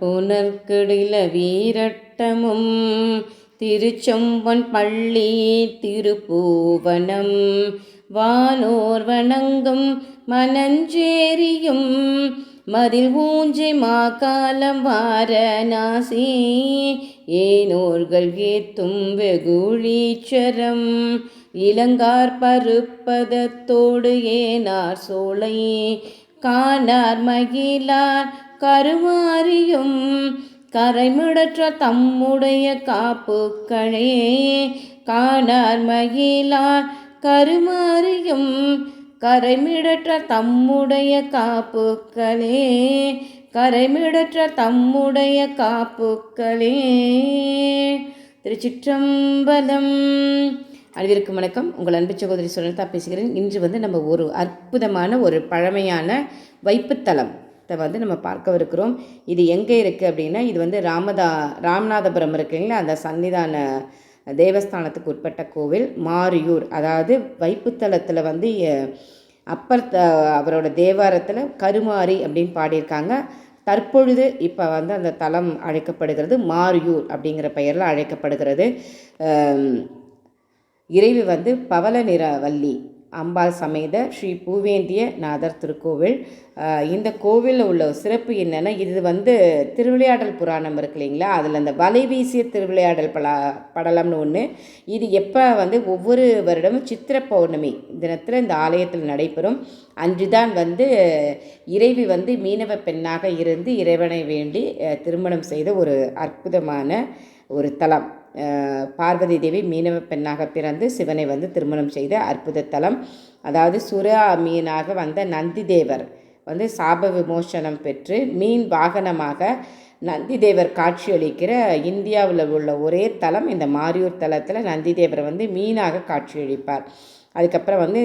புனர்கடில வீரட்டமும் திருச்சொம்பன் பள்ளி திருப்பூவனம் வானோர் வணங்கும் மனஞ்சேரியும் மதில் ஊஞ்சை மாகாலம் வாரணாசி ஏனோர்கள் கேத்தும் வெகுழீச்சரம் இளங்கார் பருப்பதத்தோடு ஏனார் சோலை. காணார் மகிழார் கருவாரியும் கரைமிடற்ற தம்முடைய காப்புக்களே காணார் மகிழார் கருமாறியும் கரைமிடற்ற தம்முடைய காப்புக்களே கரைமிடற்ற தம்முடைய காப்புக்களே. திருச்சிற்றம்பலம். அனைவருக்கும் வணக்கம். உங்கள் அன்பு சகோதரி சுனதா பேசுகிறேன். இன்று வந்து நம்ம ஒரு அற்புதமான ஒரு பழமையான வைப்புத்தலம் வந்து நம்ம பார்க்கவிருக்கிறோம். இது எங்கே இருக்குது அப்படின்னா இது வந்து ராமதா ராமநாதபுரம் இருக்குங்களா அந்த சன்னிதான தேவஸ்தானத்துக்கு உட்பட்ட கோவில் மாரியூர். அதாவது வைப்புத்தலத்தில் வந்து அப்பர் அவரோட தேவாரத்தில் கருமாரி அப்படின்னு பாடியிருக்காங்க. தற்பொழுது இப்போ வந்து அந்த தலம் அழைக்கப்படுகிறது மாரியூர் அப்படிங்கிற பெயரில் அழைக்கப்படுகிறது. இறைவி வந்து பவள நிற வள்ளி. அம்பாள் சமேத ஸ்ரீ பூவேந்திய நாதர் திருக்கோவில். இந்த கோவிலில் உள்ள சிறப்பு என்னென்னா இது வந்து திருவிளையாடல் புராணம் இருக்கு இல்லைங்களா? அதில் அந்த வலை வீசிய திருவிளையாடல் பலா படலம்னு ஒன்று இது எப்போ வந்து ஒவ்வொரு வருடமும் சித்திர பௌர்ணமி தினத்தில் இந்த ஆலயத்தில் நடைபெறும். அன்று தான் வந்து இறைவி வந்து மீனவ பெண்ணாக இருந்து இறைவனை வேண்டி திருமணம் செய்த ஒரு அற்புதமான ஒரு தலம். பார்வதி தேவி மீனவ பெண்ணாக பிறந்து சிவனை வந்து திருமணம் செய்த அற்புத தலம். அதாவது சுறா மீனாக வந்த நந்தி தேவர் வந்து சாப விமோசனம் பெற்று மீன் வாகனமாக நந்தி தேவர் காட்சியளிக்கிற இந்தியாவில் உள்ள ஒரே தலம். இந்த மாரியூர் தலத்தில் நந்தி தேவர் வந்து மீனாக காட்சியளிப்பார். அதுக்கப்புறம் வந்து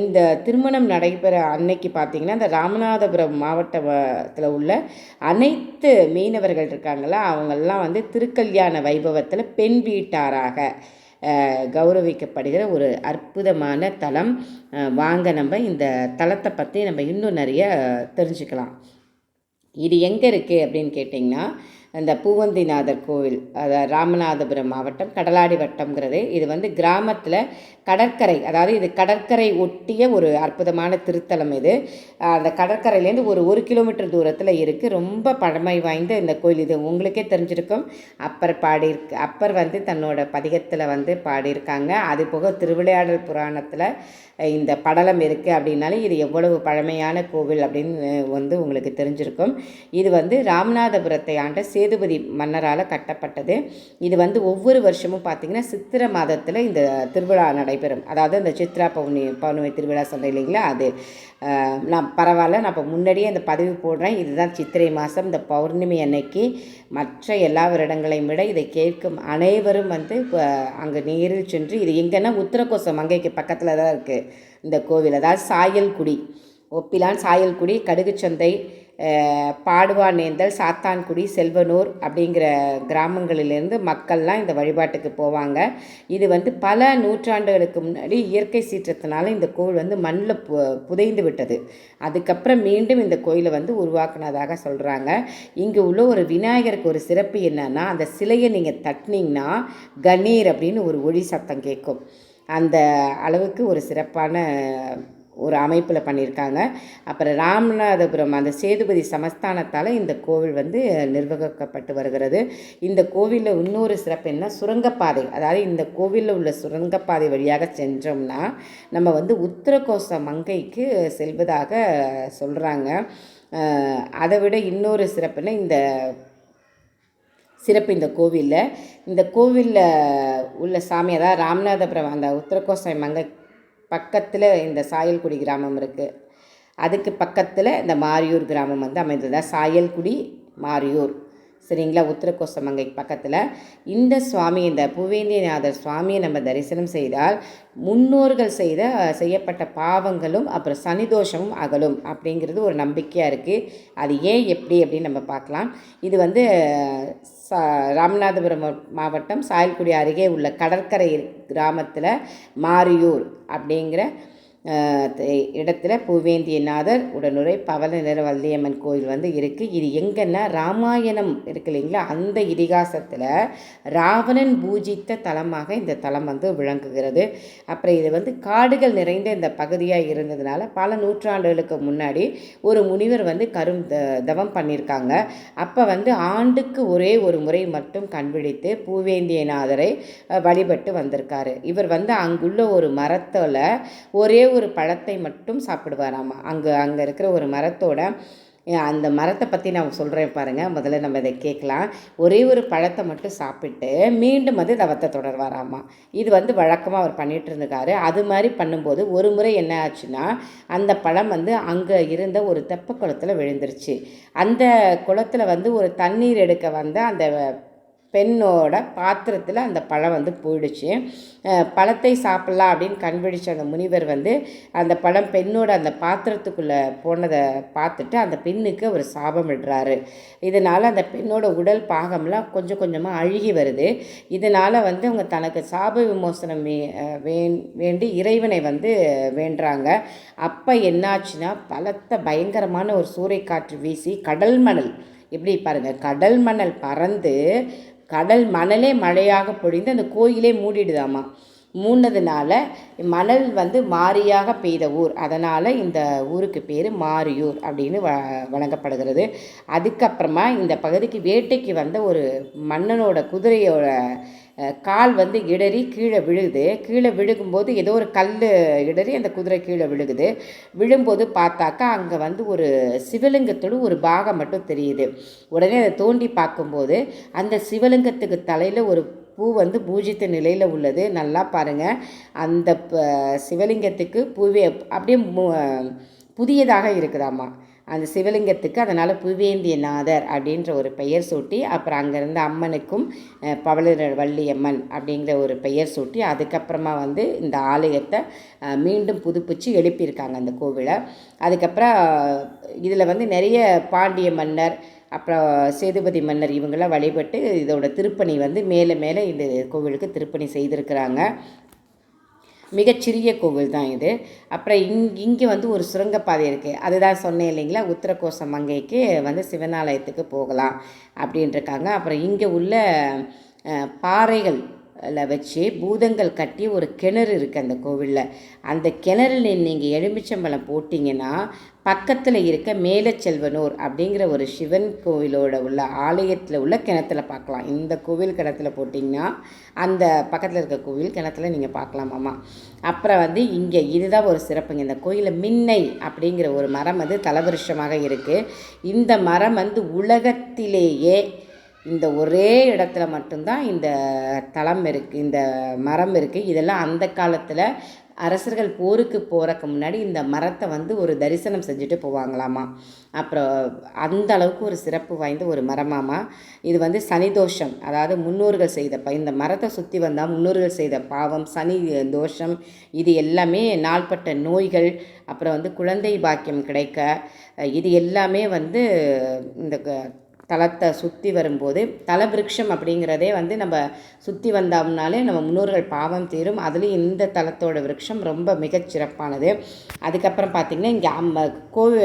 இந்த திருமணம் நடைபெற அன்னைக்கு பார்த்தீங்கன்னா இந்த ராமநாதபுரம் மாவட்டத்தில் உள்ள அனைத்து மீனவர்கள் இருக்காங்களா அவங்கெல்லாம் வந்து திருக்கல்யாண வைபவத்தில் பெண் வீட்டாராக கௌரவிக்கப்படுகிற ஒரு அற்புதமான தலம். வாங்க நம்ம இந்த தலத்தை பற்றி நம்ம இன்னும் நிறைய தெரிஞ்சுக்கலாம். இது எங்கே இருக்குது அப்படின்னு கேட்டிங்கன்னா இந்த பூவந்திநாதர் கோவில் அதாவது ராமநாதபுரம் மாவட்டம் கடலாடி வட்டம்ங்கிறது. இது வந்து கிராமத்தில் கடற்கரை அதாவது இது கடற்கரை ஒட்டிய ஒரு அற்புதமான திருத்தலம் இது. அந்த கடற்கரையிலேருந்து ஒரு ஒரு கிலோமீட்டர் தூரத்தில் இருக்குது ரொம்ப பழமை வாய்ந்த இந்த கோயில் இது. உங்களுக்கே தெரிஞ்சிருக்கும். அப்பர் பாடியிருக்கு அப்பர் வந்து தன்னோட பதிகத்தில் வந்து பாடியிருக்காங்க. அது போக திருவிளையாடல் புராணத்தில் இந்த படலம் இருக்குது அப்படின்னாலே இது எவ்வளவு பழமையான கோவில் அப்படின்னு வந்து உங்களுக்கு தெரிஞ்சிருக்கும். இது வந்து ராமநாதபுரத்தை ஆண்ட சேதுபதி மன்னரால் கட்டப்பட்டது. இது வந்து ஒவ்வொரு வருஷமும் பார்த்திங்கன்னா சித்திரை மாதத்தில் இந்த திருவிழா நடைபெறும். அதாவது இந்த சித்ரா பௌர்ணமி பௌர்ணமி திருவிழா சொல்கிறேன் இல்லைங்களா? அது நான் பரவாயில்ல நான் இப்போ முன்னாடியே அந்த பதிவு போடுறேன். இதுதான் சித்திரை மாதம். இந்த பௌர்ணமி அன்னைக்கு மற்ற எல்லா வருடங்களையும் விட இதை கேட்கும் அனைவரும் வந்து அங்கே நேரில் சென்று இது எங்கன்னா உத்தரகோசம் மங்கைக்கு பக்கத்தில் தான் இருக்குது இந்த கோவில். அதாவது சாயல்குடி ஒப்பிலான் சாயல்குடி கடுகுச்சந்தை பாடுவானேந்தல் சாத்தான்குடி செல்வனூர் அப்படிங்கிற கிராமங்களிலிருந்து மக்கள்லாம் இந்த வழிபாட்டுக்கு போவாங்க. இது வந்து பல நூற்றாண்டுகளுக்கு முன்னாடி இயற்கை சீற்றத்தினால இந்த கோவில் வந்து மண்ணில் பு புதைந்து விட்டது. அதுக்கப்புறம் மீண்டும் இந்த கோயிலை வந்து உருவாக்குனதாக சொல்கிறாங்க இங்கே உள்ள ஒரு விநாயகருக்கு ஒரு சிறப்பு என்னன்னா அந்த சிலையை நீங்கள் தட்டினீங்கன்னா கணீர் அப்படின்னு ஒரு ஒளி சத்தம் கேட்கும். அந்த அளவுக்கு ஒரு சிறப்பான ஒரு அமைப்பில் பண்ணியிருக்காங்க அப்புறம் ராமநாதபுரம் அந்த சேதுபதி சமஸ்தானத்தால் இந்த கோவில் வந்து நிர்வகிக்கப்பட்டு வருகிறது. இந்த கோவிலில் இன்னொரு சிறப்பு என்ன? சுரங்கப்பாதை. அதாவது இந்த கோவிலில் உள்ள சுரங்கப்பாதை வழியாக சென்றோம்னா நம்ம வந்து உத்தரகோச மங்கைக்கு செல்வதாக சொல்கிறாங்க அதை விட இன்னொரு சிறப்புன்னா இந்த சிறப்பு இந்த கோவிலில். இந்த கோவிலில் உள்ள சாமி அதாவது ராமநாதபுரம் அந்த உத்தரகோசை மங்கை பக்கத்தில் இந்த சாயல்குடி கிராமம் இருக்குது அதுக்கு பக்கத்தில் இந்த மாரியூர் கிராமம் வந்து அமைந்ததா. சாயல்குடி மாரியூர். சரிங்களா? உத்தரகோசமங்கை பக்கத்தில். இந்த சுவாமி இந்த பூவேந்தியநாதர் சுவாமியை நம்ம தரிசனம் செய்தால் முன்னோர்கள் செய்த செய்யப்பட்ட பாவங்களும் அப்புறம் சனிதோஷமும் அகலும் அப்படிங்கிறது ஒரு நம்பிக்கையாக இருக்குது அது ஏன் எப்படி அப்படின்னு நம்ம பார்க்கலாம். இது வந்து ச ராமநாதபுரம் மாவட்டம் சாயல்குடி அருகே உள்ள கடற்கரை கிராமத்தில் மாரியூர் அப்படிங்கிற இடத்துல பூவேந்தியநாதர் உடனுரை பவள நிற வல்லியம்மன் கோயில் வந்து இருக்குது இது எங்கன்னா ராமாயணம் இருக்கு இல்லைங்களா? அந்த இதிகாசத்தில் ராவணன் பூஜித்த தலமாக இந்த தலம் வந்து விளங்குகிறது. அப்புறம் இது வந்து காடுகள் நிறைந்த இந்த பகுதியாக இருந்ததுனால பல நூற்றாண்டுகளுக்கு முன்னாடி ஒரு முனிவர் வந்து கரும் த தவம் பண்ணியிருக்காங்க அப்போ வந்து ஆண்டுக்கு ஒரே ஒரு முறை மட்டும் கண்பிடித்து பூவேந்தியநாதரை வழிபட்டு வந்திருக்காரு. இவர் வந்து அங்குள்ள ஒரு மரத்தில் ஒரே ஒரு ஒரு பழத்தை மட்டும் சாப்பிடுவாராமா? அங்கே அங்கே இருக்கிற ஒரு மரத்தோட அந்த மரத்தை பற்றி நான் சொல்கிறேன் பாருங்கள் முதல்ல நம்ம இதை கேட்கலாம். ஒரே ஒரு பழத்தை மட்டும் சாப்பிட்டு மீண்டும் வந்து தவத்தை தொடர்வாராமா? இது வந்து வழக்கமாக அவர் பண்ணிகிட்டு இருந்திருக்காரு அது மாதிரி பண்ணும்போது ஒரு முறை என்ன ஆச்சுன்னா அந்த பழம் வந்து அங்கே இருந்த ஒரு தெப்ப குளத்தில் விழுந்துருச்சு. அந்த குளத்தில் வந்து ஒரு தண்ணீர் எடுக்க வந்த அந்த பெண்ணோட பாத்திரத்தில் அந்த பழம் வந்து போயிடுச்சு. பழத்தை சாப்பிட்லாம் அப்படின்னு கண்பிடிச்ச அந்த முனிவர் வந்து அந்த பழம் பெண்ணோட அந்த பாத்திரத்துக்குள்ளே போனதை பார்த்துட்டு அந்த பெண்ணுக்கு அவர் சாபம் இடுறாரு இதனால் அந்த பெண்ணோட உடல் பாகம்லாம் கொஞ்சம் கொஞ்சமாக அழுகி வருது. இதனால் வந்து அவங்க தனக்கு சாப விமோசனம் வே வேண்டி இறைவனை வந்து வேண்டுறாங்க. அப்போ என்னாச்சுன்னா பலத்த பயங்கரமான ஒரு சூறைக்காற்று வீசி கடல் மணல் எப்படி பாருங்கள் கடல் மணல் பறந்து கடல் மணலே மழையாக பொழிந்து அந்த கோயிலே மூடிடுதாமா. மூடினதுனால மணல் வந்து மாரியாக பெய்த ஊர். அதனால் இந்த ஊருக்கு பேர் மாரியூர் அப்படின்னு வ வழங்கப்படுகிறது. அதுக்கப்புறமா இந்த பகுதிக்கு வேட்டைக்கு வந்த ஒரு மன்னனோட குதிரையோட கால் வந்து இடறி கீழே விழுகுது. கீழே விழுகும்போது ஏதோ ஒரு கல் இடறி அந்த குதிரை கீழே விழுகுது. விழும்போது பார்த்தாக்கா அங்கே வந்து ஒரு சிவலிங்கத்தோட ஒரு பாகம் மட்டும் தெரியுது. உடனே அதை தோண்டி பார்க்கும்போது அந்த சிவலிங்கத்துக்கு தலையில் ஒரு பூ வந்து பூஜித்த நிலையில் உள்ளது. நல்லா பாருங்கள் அந்த ப- சிவலிங்கத்துக்கு பூவே அப்படியே மு- புதியதாக இருக்குதாம்மா அந்த சிவலிங்கத்துக்கு அதனால் புவேந்தியநாதர் அப்படின்ற ஒரு பெயர் சூட்டி அப்புறம் அங்கேருந்து அம்மனுக்கும் பவளர் வள்ளியம்மன் அப்படிங்கிற ஒரு பெயர் சூட்டி அதுக்கப்புறமா வந்து இந்த ஆலயத்தை மீண்டும் புதுப்பிச்சு எழுப்பியிருக்காங்க அந்த கோவிலை. அதுக்கப்புறம் இதில் வந்து நிறைய பாண்டிய மன்னர் அப்புறம் சேதுபதி மன்னர் இவங்களாம் வழிபட்டு இதோட திருப்பணி வந்து மேலே மேலே இந்த கோவிலுக்கு திருப்பணி செய்திருக்கிறாங்க. மிகச்சிறிய கோவில் தான் இது. அப்புறம் இங் இங்கே வந்து ஒரு சுரங்கப்பாதை இருக்குது அதுதான் சொன்னேன் இல்லைங்களா? உத்தரகோச மங்கைக்கு வந்து சிவனாலயத்துக்கு போகலாம் அப்படின்ட்டுருக்காங்க அப்புறம் இங்கே உள்ள பாறைகள் வச்சு பூதங்கள் கட்டி ஒரு கிணறு இருக்குது அந்த கோவிலில். அந்த கிணறுல நீங்கள் எலுமிச்சம்பழம் போட்டிங்கன்னா பக்கத்தில் இருக்க மேலச்செல்வனூர் அப்படிங்கிற ஒரு சிவன் கோவிலோட உள்ள ஆலயத்தில் உள்ள கிணத்துல பார்க்கலாம் இந்த கோவில் கிணத்துல போட்டிங்கன்னா அந்த பக்கத்தில் இருக்க கோவில் கிணத்துல நீங்கள் பார்க்கலாமாம்மா அப்புறம் வந்து இங்கே இதுதான் ஒரு சிறப்புங்க. இந்த கோயிலில் மின்னை அப்படிங்கிற ஒரு மரம் வந்து தலவருஷமாக இருக்குது இந்த மரம் வந்து உலகத்திலேயே இந்த ஒரே இடத்துல மட்டும்தான் இந்த தளம் இருக்குது இந்த மரம் இருக்குது இதெல்லாம் அந்த காலத்தில் அரசர்கள் போருக்கு போகிறக்கு முன்னாடி இந்த மரத்தை வந்து ஒரு தரிசனம் செஞ்சுட்டு போவாங்களாமா? அப்புறம் அந்த அளவுக்கு ஒரு சிறப்பு வாய்ந்த ஒரு மரமாமா? இது வந்து சனி தோஷம் அதாவது முன்னோர்கள் செய்த ப இந்த மரத்தை சுற்றி வந்தால் முன்னோர்கள் செய்த பாவம் சனி தோஷம் இது எல்லாமே நாள்பட்ட நோய்கள் அப்புறம் வந்து குழந்தை பாக்கியம் கிடைக்க இது எல்லாமே வந்து இந்த க- தலத்தை சுற்றி வரும்போது தலவிருட்சம் அப்படிங்கிறதே வந்து நம்ம சுற்றி வந்தோம்னாலே நம்ம முன்னோர்கள் பாவம் தீரும். அதுலேயும் இந்த தலத்தோட விருட்சம் ரொம்ப மிகச்சிறப்பானது அதுக்கப்புறம் பார்த்திங்கன்னா இங்கே அம்ம கோவி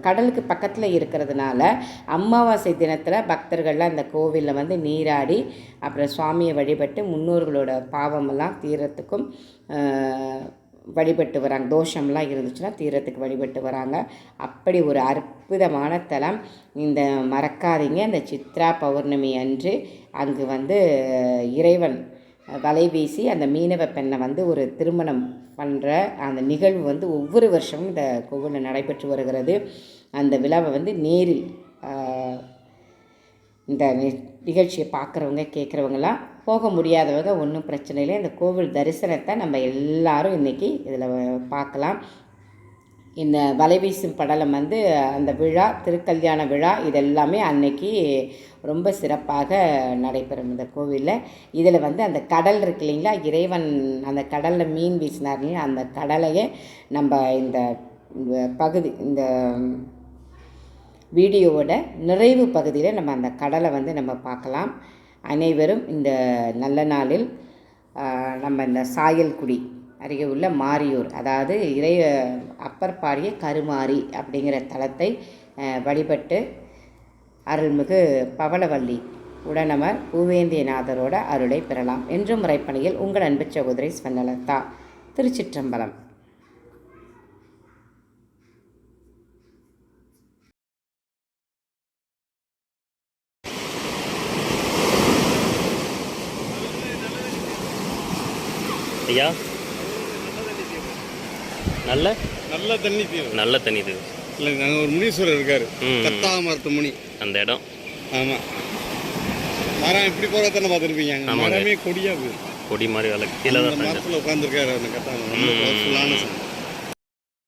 கடலுக்கு பக்கத்தில் இருக்கிறதுனால அமாவாசை தினத்தில் பக்தர்கள்லாம் இந்த கோவிலில் வந்து நீராடி அப்புறம் சுவாமியை வழிபட்டு முன்னோர்களோட பாவமெல்லாம் தீரத்துக்கும் வழிபட்டு வராங்க. தோஷம்லாம் இருந்துச்சுன்னா தீரத்துக்கு வழிபட்டு வராங்க. அப்படி ஒரு அற்புதமான தலம். இந்த மறக்காதீங்க. இந்த சித்ரா பௌர்ணமி அன்று அங்கு வந்து இறைவன் வலை வீசி அந்த மீனவ பெண்ணை வந்து ஒரு திருமணம் பண்ணுற அந்த நிகழ்வு வந்து ஒவ்வொரு வருஷமும் இந்த கோவிலில் நடைபெற்று வருகிறது. அந்த விழாவை வந்து நேரில் இந்த நி- நிகழ்ச்சியை பார்க்குறவங்க கேட்குறவங்களாம் போக முடியாதவங்க ஒன்றும் பிரச்சனை இல்லை. இந்த கோவில் தரிசனத்தை நம்ம எல்லாரும் இன்றைக்கி இதில் பார்க்கலாம். இந்த வலை வீசும் படலம் வந்து அந்த விழா திருக்கல்யாண விழா இதெல்லாமே அன்னைக்கு ரொம்ப சிறப்பாக நடைபெறும் இந்த கோவிலில். இதில் வந்து அந்த கடல் இருக்கு இல்லைங்களா? இறைவன் அந்த கடலில் மீன் வீசினார் இல்லைங்களா? அந்த கடலையே நம்ம இந்த பகுதி இந்த வீடியோவோட நிறைவு பகுதியில் நம்ம அந்த கடலை வந்து நம்ம பார்க்கலாம். அனைவரும் இந்த நல்ல நாளில் நம்ம இந்த சாயல்குடி அருகே உள்ள மாரியூர் அதாவது இறை அப்பர் பாடிய கருமாரி அப்படிங்கிற தலத்தை வழிபட்டு அருள்மிகு பவளவல்லி உடனமர் பூவேந்தியநாதரோட அருளை பெறலாம். என்றும் முறைப்பணியில் உங்கள் அன்பு சகோதரி ஸ்வர்ணலதா திருச்சிற்றம்பலம். ஐயா நல்ல? நல்ல தண்ணி தீரும் நல்ல தண்ணி இது இல்லை நாங்கள் ஒரு முனீஸ்வரர் இருக்காரு. ம். கத்தா மரத்து முனி அந்த இடம். ஆமாம் மரம் இப்படி போகிறதானே பார்த்துருப்பீங்க அங்கே? ஆமாங்க. மரமே கொடியா போயிருக்கு. கொடி மாதிரி வேலை கீழே தான் மரத்தில் உட்காந்துருக்காரு அந்த கத்தா மரம் ரொம்ப பவர்ஃபுல்லான சாமி